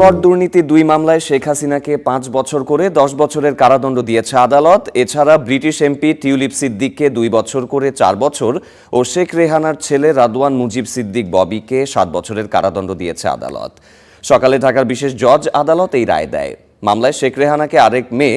Plot দুর্নীতি দুই মামলায় শেখ হাসিনাকে পাঁচ বছর করে দশ বছরের কারাদণ্ড দিয়েছে আদালত। এছাড়া ব্রিটিশ এমপি টিউলিপ সিদ্দিককে দুই বছর করে চার বছর ও শেখ রেহানার ছেলে রাদওয়ান মুজিব সিদ্দিক ববিকে সাত বছরের কারাদণ্ড দিয়েছে আদালত। সকালে ঢাকার বিশেষ জজ আদালত এই রায় দেয়। মামলায় শেখ রেহানাকে আরেক মেয়ে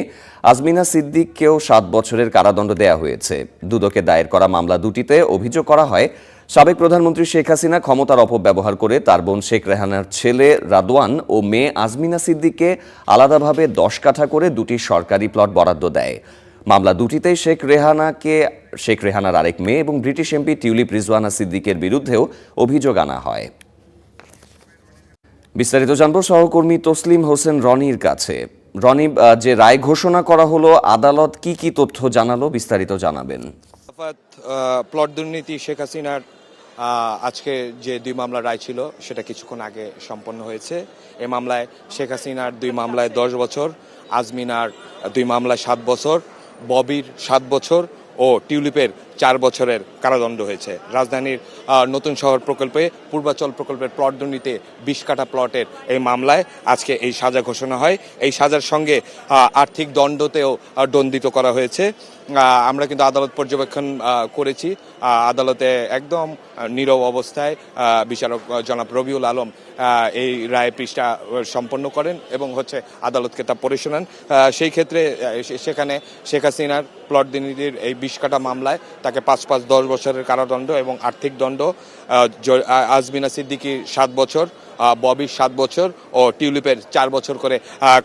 আজমিনা সিদ্দিককেও সাত বছরের কারাদণ্ড দেয়া হয়েছে। দুদকে দায়ের করা মামলা দুটিতে অভিযোগ করা হয় সাবেক প্রধানমন্ত্রী শেখ হাসিনা ক্ষমতার অপব্যবহার করে তার বোন শেখ রেহানার ছেলে রাদওয়ান ও মেয়ে আজমিনা সিদ্দিককে আলাদাভাবে দশ কাঠা করে দুটি সরকারি প্লট বরাদ্দ দেয়। মামলা দুটিতেই শেখ রেহানাকে, শেখ রেহানার আরেক মেয়ে এবং ব্রিটিশ এমপি টিউলিপ রিজওয়ানা সিদ্দিকের বিরুদ্ধেও অভিযোগ আনা হয়। বিস্তারিত জানব সহকর্মী তসলিম হোসেন রনির কাছে। রনি যে রায় ঘোষণা করা হলো, আদালত কি কি তথ্য জানালো বিস্তারিত জানাবেন। প্লট দুর্নীতি শেখ হাসিনার আজকে যে দুই মামলা রায় ছিল, সেটা কিছুক্ষণ আগে সম্পন্ন হয়েছে। এ মামলায় শেখ হাসিনার দুই মামলায় দশ বছর, আজমিনার দুই মামলায় সাত বছর, ববির সাত বছর ও টিউলিপের চার বছরের কারাদণ্ড হয়েছে। রাজধানীর নতুন শহর প্রকল্পে, পূর্বাচল প্রকল্পের প্লট দুর্নীতি বিশ কাঠা প্লটের এই মামলায় আজকে এই সাজা ঘোষণা হয়। এই সাজার সঙ্গে আর্থিক দণ্ডতেও দণ্ডিত করা হয়েছে। আমরা কিন্তু আদালত পর্যবেক্ষণ করেছি। আদালতে একদম নীরব অবস্থায় বিচারক জনাব রবিউল আলম এই রায় পৃষ্ঠা সম্পন্ন করেন এবং হচ্ছে আদালতকে তা পড়ে শোনান। সেই ক্ষেত্রে সেখানে শেখ হাসিনার প্লট দুর্নীতির এই বিশ কাটা মামলায় পাঁচ পাঁচ দশ বছরের কারাদণ্ড এবং আর্থিক দণ্ড আজমিনা সিদ্দিকি সাত বছর ববির সাত বছর ও টিউলিপের চার বছর করে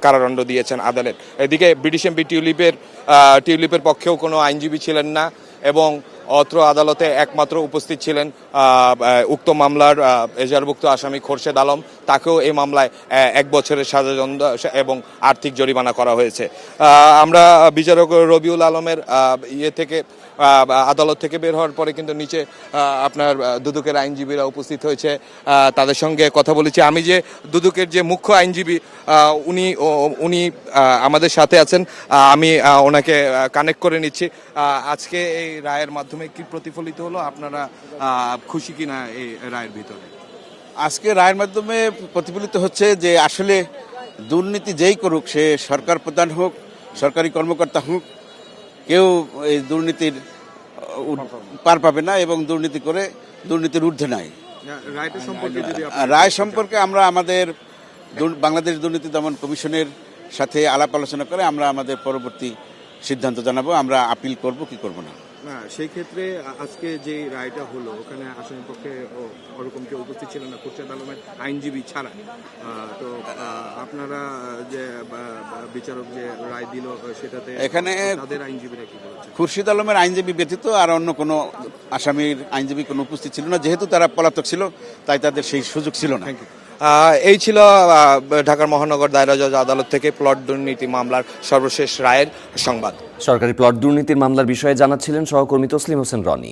কারাদণ্ড দিয়েছেন আদালত। এদিকে ব্রিটিশ এমপি টিউলিপের টিউলিপের পক্ষেও কোনো আইনজীবী ছিলেন না এবং অত্র আদালতে একমাত্র উপস্থিত ছিলেন উক্ত মামলার এজারভুক্ত আসামি খোরশেদ আলম। তাকেও এই মামলায় এক বছরের সাজাদণ্ড এবং আর্থিক জরিমানা করা হয়েছে। আমরা বিচারক রবিউল আলমের ইয়ে থেকে আদালত থেকে বের হওয়ার পরে কিন্তু নিচে আপনার দুদকের আইনজীবীরা উপস্থিত হয়েছে। তাদের সঙ্গে কথা বলেছি। আমি যে দুদকের যে মুখ্য আইনজীবী উনি উনি আমাদের সাথে আছেন। আমি ওনাকে কানেক্ট করে নিচ্ছি। আজকে এই রায়ের মাধ্যমে কি প্রতিফলিত হলো? আপনারা খুশি কিনা এই রায়ের ভিতরে? আজকে রায়ের মাধ্যমে প্রতিফলিত হচ্ছে যে আসলে দুর্নীতি যেই করুক সে সরকার প্রধান হোক সরকারি কর্মকর্তা হোক কেউ এই দুর্নীতির পার পাবে না এবং দুর্নীতি করে দুর্নীতির ঊর্ধ্বে নাই। রায় সম্পর্কে আমরা আমাদের বাংলাদেশ দুর্নীতি দমন কমিশনের সাথে আলাপ আলোচনা করে আমরা আমাদের পরবর্তী সিদ্ধান্ত জানাব। আমরা আপিল করব কি করব না। না সেই ক্ষেত্রে আজকে যে রায়টা হলো ওখানে আসামি পক্ষে ওরকম কেউ উপস্থিত ছিলেন না খুরশেদ আলমের আইনজীবী ছাড়া। তো আপনারা যে বিচারক যে রায় দিল সেটাতে এখানে- তাদের আইনজীবীরা কি বলেছে খুরশিদ আলমের আইনজীবী ব্যতীত আর অন্য কোনো আসামির আইনজীবী কোনো উপস্থিত ছিল না যেহেতু তারা পলাতক ছিল তাই তাদের সেই সুযোগ ছিল না। আহ, এই ছিল ঢাকার মহানগর দায়রা জজ আদালত থেকে প্লট দুর্নীতি মামলার সর্বশেষ রায়ের সংবাদ। সরকারি প্লট দুর্নীতির মামলার বিষয়ে জানাচ্ছিলেন সহকর্মী তসলিম হোসেন রনি।